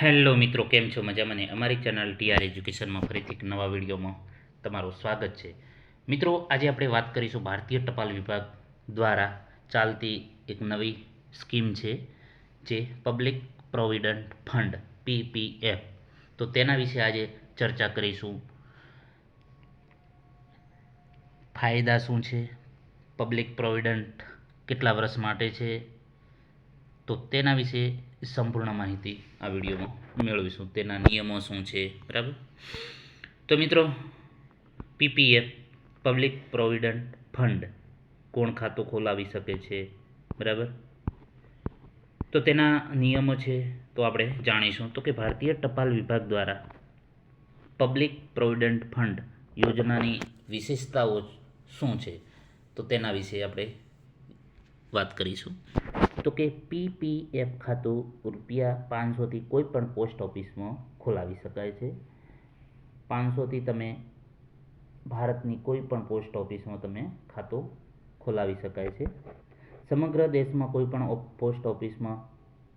Hello મિત્રો, કેમ છો? મજામાં ને? અમારી ચેનલ ટીઆર એજ્યુકેશનમાં ફરીથી એક નવા વિડીયોમાં તમારું સ્વાગત છે. મિત્રો, આજે આપણે વાત કરીશું ભારતીય ટપાલ વિભાગ દ્વારા ચાલતી એક નવી સ્કીમ છે, જે પબ્લિક પ્રોવિડન્ટ ફંડ પીપીએફ તો તેના વિશે આજે ચર્ચા કરીશું. ફાયદા શું છે? પબ્લિક પ્રોવિડન્ટ કેટલા વર્ષ માટે છે? તો તેના વિશે સંપૂર્ણ માહિતી આ વિડીયોમાં મેળવીશું. તેના નિયમો શું છે? બરાબર? તો મિત્રો પીપીએફ પબ્લિક પ્રોવિડન્ટ ફંડ, કોણ ખાતું ખોલાવી શકે છે? બરાબર? તો તેના નિયમો છે તો આપણે જાણીશું. તો કે ભારતીય ટપાલ વિભાગ દ્વારા પબ્લિક પ્રોવિડન્ટ ફંડ યોજનાની વિશેષતાઓ શું છે? તો તેના વિશે આપણે વાત કરીશું. તો કે પીપીએફ ખાતું રૂપિયા પાંચસોથી કોઈ પણ પોસ્ટ ઓફિસમાં ખોલાવી શકાય છે. પાંચસોથી તમે ભારતની કોઈ પણ પોસ્ટ ઓફિસમાં તમે ખાતું ખોલાવી શકાય છે. સમગ્ર દેશમાં કોઈ પણ પોસ્ટ ઓફિસમાં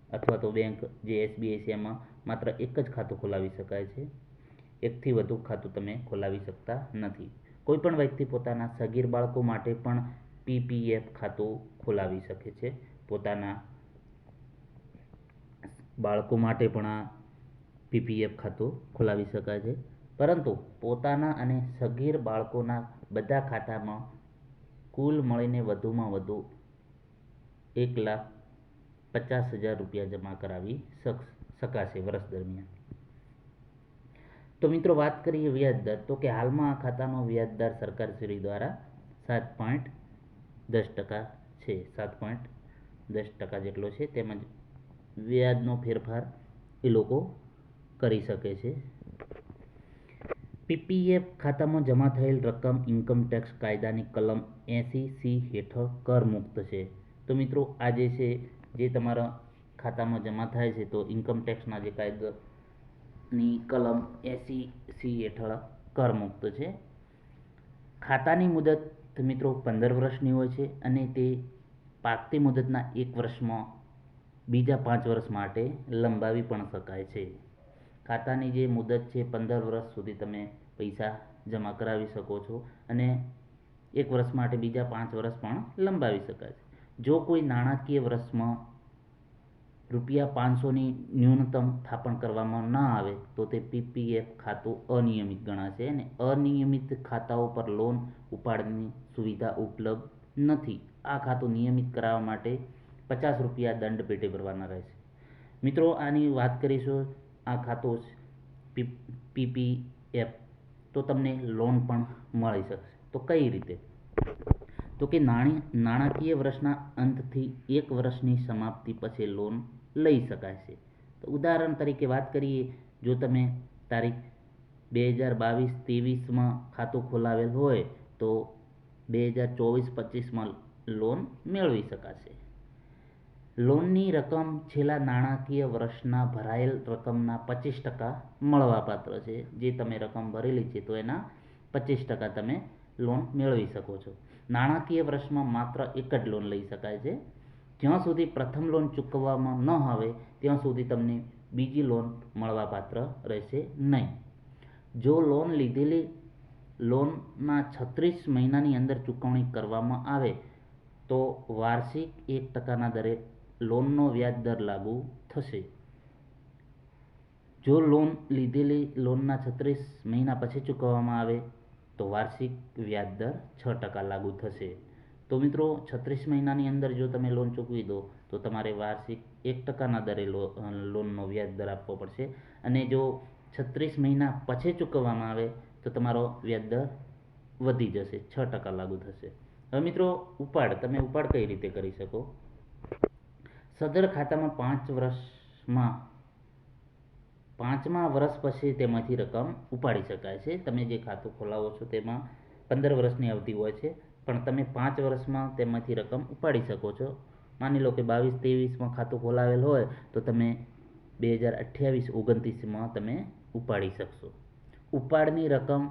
અથવા તો બેંક જે એસબીઆઈ છે એમાં માત્ર એક જ ખાતું ખોલાવી શકાય છે. એકથી વધુ ખાતું તમે ખોલાવી શકતા નથી. કોઈ પણ વ્યક્તિ પોતાના સગીર બાળકો માટે પણ પીપીએફ ખાતું ખોલાવી શકે છે. પોતાના બાળકો માટે પણ આ પીપીએફ ખાતું ખોલાવી શકાય છે. પરંતુ પોતાના અને સગીર બાળકોના બધા ખાતામાં કુલ મળીને વધુમાં વધુ એક લાખ પચાસ હજાર રૂપિયા જમા કરાવી શકાશે વર્ષ દરમિયાન. તો મિત્રો વાત કરીએ વ્યાજ દર તો કે હાલમાં આ ખાતાનો વ્યાજદર સરકારશ્રી દ્વારા સાત પોઈન્ટ દસ ટકા છે, સાત પોઈન્ટ દસ ટકા જેટલો છે. તેમજ વ્યાજનો ફેરફાર એ લોકો કરી શકે છે. પીપીએફ ખાતામાં જમા થયેલ રકમ ઇન્કમ ટેક્સ કાયદાની કલમ એંસી સી હેઠળ કરમુક્ત છે. તો મિત્રો, આ જે છે, જે તમારા ખાતામાં જમા થાય છે, તો ઇન્કમ ટેક્સના જે કાયદાની કલમ એંસી સી હેઠળ કરમુક્ત છે. ખાતાની મુદત મિત્રો પંદર વર્ષની હોય છે અને તે પાકતી મુદતના એક વર્ષમાં બીજા પાંચ વર્ષ માટે લંબાવી પણ શકાય છે. ખાતાની જે મુદત છે પંદર વર્ષ સુધી તમે પૈસા જમા કરાવી શકો છો અને એક વર્ષ માટે બીજા પાંચ વર્ષ પણ લંબાવી શકાય છે. જો કોઈ નાણાકીય વર્ષમાં રૂપિયા પાંચસોની ન્યૂનતમ થાપણ કરવામાં ન આવે તો તે પીપીએફ ખાતું અનિયમિત ગણાશે અને અનિયમિત ખાતાઓ પર લોન ઉપાડવાની સુવિધા ઉપલબ્ધ નથી. આ ખાતું નિયમિત કરાવવા માટે પચાસ રૂપિયા દંડ પેટે ભરવાના રહેશે. મિત્રો, આની વાત કરીશું. આ ખાતું પીપીએફ તો તમને લોન પણ મળી શકશે. તો કઈ રીતે? તો કે નાણી, નાણાકીય વર્ષના અંતથી એક વર્ષની સમાપ્તિ પછી લોન લઈ શકાય છે તો ઉદાહરણ તરીકે વાત કરીએ, જો તમે તારીખ બે હજાર બાવીસ ત્રેવીસમાં ખાતું ખોલાવેલ હોય, તો બે હજાર ચોવીસ પચીસમાં લોન મેળવી શકાશે. લોનની રકમ છેલ્લા નાણાકીય વર્ષના ભરાયેલ રકમના પચીસ ટકા મળવાપાત્ર છે. જે તમે રકમ ભરેલી છે, તો એના પચીસ ટકા તમે લોન મેળવી શકો છો. નાણાકીય વર્ષમાં માત્ર એક જ લોન લઈ શકાય છે. જ્યાં સુધી પ્રથમ લોન ચૂકવવામાં ન આવે, ત્યાં સુધી તમને બીજી લોન મળવાપાત્ર રહેશે નહીં. જો લોન લીધેલી લોનના છત્રીસ મહિનાની અંદર ચૂકવણી કરવામાં આવે, તો વાર્ષિક એક ટકાના દરે લોનનો વ્યાજ દર લાગુ થશે. જો લોન લીધેલી લોનના છત્રીસ મહિના પછી ચૂકવવામાં આવે, તો વાર્ષિક વ્યાજ દર છ ટકા લાગુ થશે. તો મિત્રો, છત્રીસ મહિનાની અંદર જો તમે લોન ચૂકવી દો, તો તમારે વાર્ષિક એક ટકાના દરે લોનનો વ્યાજ દર આપવો પડશે. અને જો છત્રીસ મહિના પછી ચૂકવવામાં આવે, તો તમારો વ્યાજ દર વધી જશે, છ ટકા લાગુ થશે. હવે મિત્રો, ઉપાડ, તમે ઉપાડ કઈ રીતે કરી શકો? સદર ખાતામાં પાંચ વર્ષમાં, પાંચમા વર્ષ પછી તેમાંથી રકમ ઉપાડી શકાય છે. તમે જે ખાતું ખોલાવો છો તેમાં પંદર વર્ષની અવધિ હોય છે. પણ તમે પાંચ વર્ષમાં તેમાંથી રકમ ઉપાડી શકો છો. માની લો કે બાવીસ ત્રેવીસમાં ખાતું ખોલાવેલ હોય, તો તમે બે હજાર અઠ્યાવીસ ઓગણત્રીસમાં તમે ઉપાડી શકશો. ઉપાડની રકમ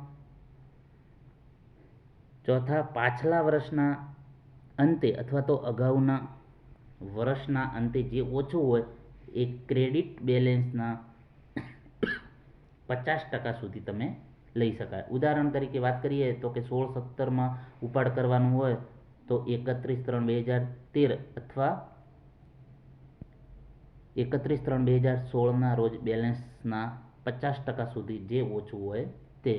ચોથા પાછલા વર્ષના અંતે અથવા તો અગાઉના વર્ષના અંતે જે ઓછું હોય, એ ક્રેડિટ બેલેન્સના પચાસ ટકા સુધી તમે લઈ શકાય. ઉદાહરણ તરીકે વાત કરીએ તો કે સોળ સત્તરમાં ઉપાડ કરવાનું હોય તો એકત્રીસ ત્રણ બે હજાર તેર અથવા એકત્રીસ ત્રણ બે હજાર સોળના રોજ બેલેન્સના પચાસ ટકા સુધી જે ઓછું હોય તે.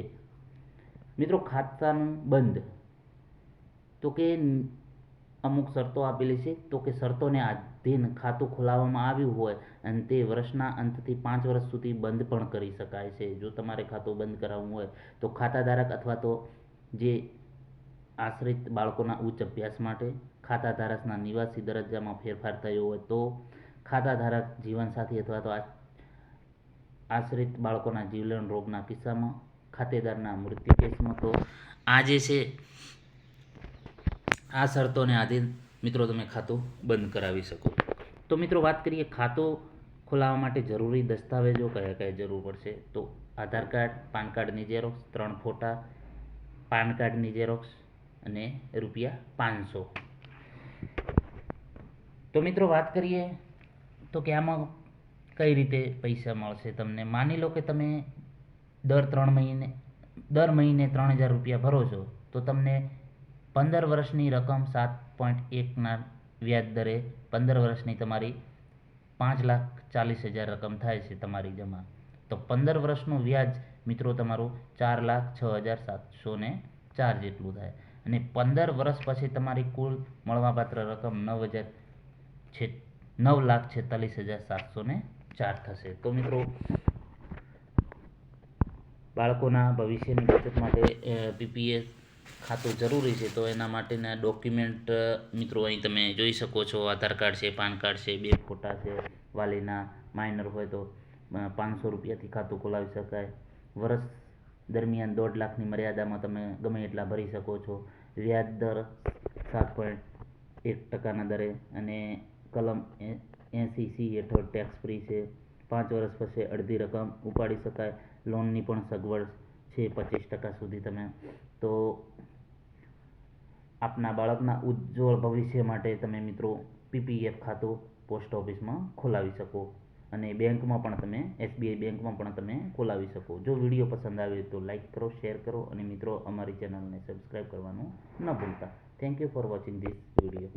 મિત્રો, ખાતાનું બંધ. તો કે અમુક શરતો આપેલી છે. તો કે શરતોને આધીન ખાતું ખોલાવવામાં આવ્યું હોય અને તે વર્ષના અંતથી પાંચ વર્ષ સુધી બંધ પણ કરી શકાય છે. જો તમારે ખાતું બંધ કરાવવું હોય તો ખાતાધારક અથવા તો જે આશ્રિત બાળકોના ઉચ્ચ અભ્યાસ માટે ખાતાધારકના નિવાસી દરજ્જામાં ફેરફાર થયો હોય તો ખાતાધારક જીવનસાથી અથવા તો આશ્રિત બાળકોના જીવલેણ રોગના કિસ્સામાં ખાતેદારના મૃત્યુ કેસમાં તો આ જે છે, આ શરતોને આધીન મિત્રો તમે ખાતું બંધ કરાવી શકો. તો મિત્રો વાત કરીએ ખાતું ખોલાવવા માટે જરૂરી દસ્તાવેજો કયા કયા જરૂર પડશે? તો આધાર કાર્ડ, પાન કાર્ડની ઝેરોક્ષ ત્રણ ફોટા, પાન કાર્ડની ઝેરોક્ષ અને રૂપિયા પાંચસો. તો મિત્રો વાત કરીએ, તો કે આમાં કઈ રીતે પૈસા મળશે તમને? માની લો કે તમે દર ત્રણ મહિને, દર મહિને ત્રણ હજાર રૂપિયા ભરો છો, તો તમને પંદર વર્ષની રકમ સાત પોઈન્ટ એકના વ્યાજ દરે પંદર વર્ષની તમારી પાંચ લાખ ચાલીસ હજાર રકમ થાય છે તમારી જમા. તો પંદર વર્ષનું વ્યાજ મિત્રો તમારું ચાર લાખ છ હજાર સાતસો ને ચાર જેટલું થાય. અને પંદર વર્ષ પછી તમારી કુલ મળવાપાત્ર રકમ નવ હજાર છે નવ લાખ છેતાલીસ હજાર સાતસો ને ચાર થશે. તો મિત્રો, બાળકોના ભવિષ્યની બચત માટે પીપીએસ ખાતું જરૂરી છે, તો એના માટેના ડોક્યુમેન્ટ મિત્રો, અહીં તમે જોઈ શકો છો. આધાર કાર્ડ છે, પાન કાર્ડ છે, બે ફોટા છે, વાલીના માઇનર હોય તો પાંચસો રૂપિયાથી ખાતું ખોલાવી શકાય. વર્ષ દરમિયાન દોઢ લાખની મર્યાદામાં તમે ગમે એટલા ભરી શકો છો. વ્યાજ દર સાત પોઈન્ટ એક ટકાના દરે અને કલમ એંસી સી હેઠળ ટેક્સ ફ્રી છે. પાંચ વર્ષ પછી અડધી રકમ ઉપાડી શકાય. લોનની પણ સગવડ છે પચીસ ટકા સુધી તમે તો આપના બાળકના ઉજ્જવળ ભવિષ્ય માટે તમે મિત્રો પીપીએફ ખાતું પોસ્ટ ઓફિસમાં ખોલાવી શકો અને બેંકમાં પણ તમે, એસબીઆઈ બેંકમાં પણ તમે ખોલાવી શકો. જો વીડિયો પસંદ આવે તો લાઇક કરો, શેર કરો અને મિત્રો અમારી ચેનલને સબસ્ક્રાઈબ કરવાનું ન ભૂલતા. Thank you for watching this video